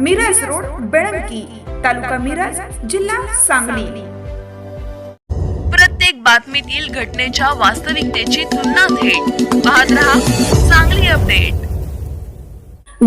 Miraj road Belanki तालुका मिरज जिल्हा सांगली. प्रत्येक बातमीतील घटनेच्या वास्तविकतेची तुलना थेट. पाहत रहा चांगली अपडेट.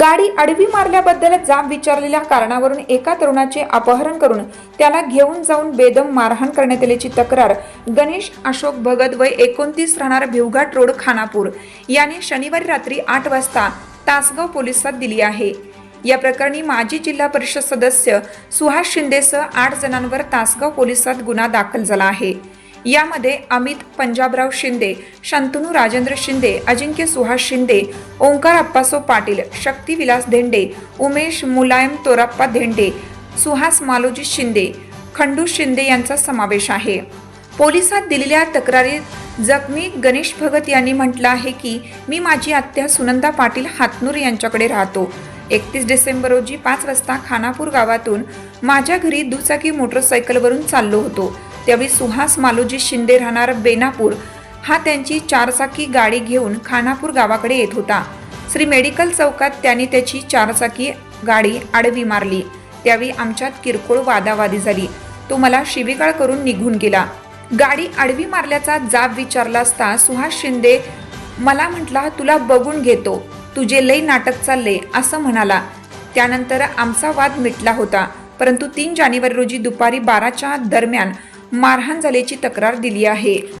गाडी आडवी मारल्याबद्दल जाब विचारलेल्या कारणावरून एका तरुणाचे अपहरण करून त्याला घेऊन जाऊन बेदम मारहाण करण्यात आल्याची तक्रार गणेश अशोक भगत वय एकोणतीस राहणार भिवघाट रोड खानापूर. याने शनिवारी रात्री आठ वाजता तासगाव पोलिसात दिली आहे. या प्रकरणी माजी जिल्हा परिषद सदस्य सुहास शिंदेसह आठ जणांवर तासगाव पोलिसात गुन्हा दाखल झाला आहे. यामध्ये अमित पंजाबराव शिंदे शंतनू राजेंद्र शिंदे अजिंक्य सुहास शिंदे ओंकार अप्पासो पाटील शक्ती विलास धेंडे उमेश मुलायम तोराप्पा धेंडे सुहास मालोजी शिंदे खंडू शिंदे यांचा समावेश आहे. पोलिसात दिलेल्या तक्रारीत जखमी गणेश भगत यांनी म्हटलं आहे की मी माझी आत्या सुनंदा पाटील हातनूर यांच्याकडे राहतो. एकतीस डिसेंबर रोजी पाच वाजता खानापूर गावातून माझ्या घरी दुचाकी मोटरसायकलवरून चाललो होतो. त्यावेळी सुहास मालोजी शिंदे राहणार बेनापूर. हा त्यांची चारचाकी गाडी घेऊन खानापूर गावाकडे येत होता. श्री मेडिकल चौकात त्याने त्याची चारचाकी गाडी आडवी मारली. त्यावेळी आमच्यात किरकोळ वादावादी झाली. तो मला शिवीगाळ करून निघून गेला. गाडी आडवी मारल्याचा जाब विचारला असता सुहास शिंदे मला म्हटला तुला बघून घेतो. तुझे लई नाटक चालले असं म्हणाला. त्यानंतर आमचा वाद मिटला होता. परंतु तीन जानेवारी रोजी दुपारी बाराच्या दरम्यान मारहाण झाल्याची तक्रार दिली आहे.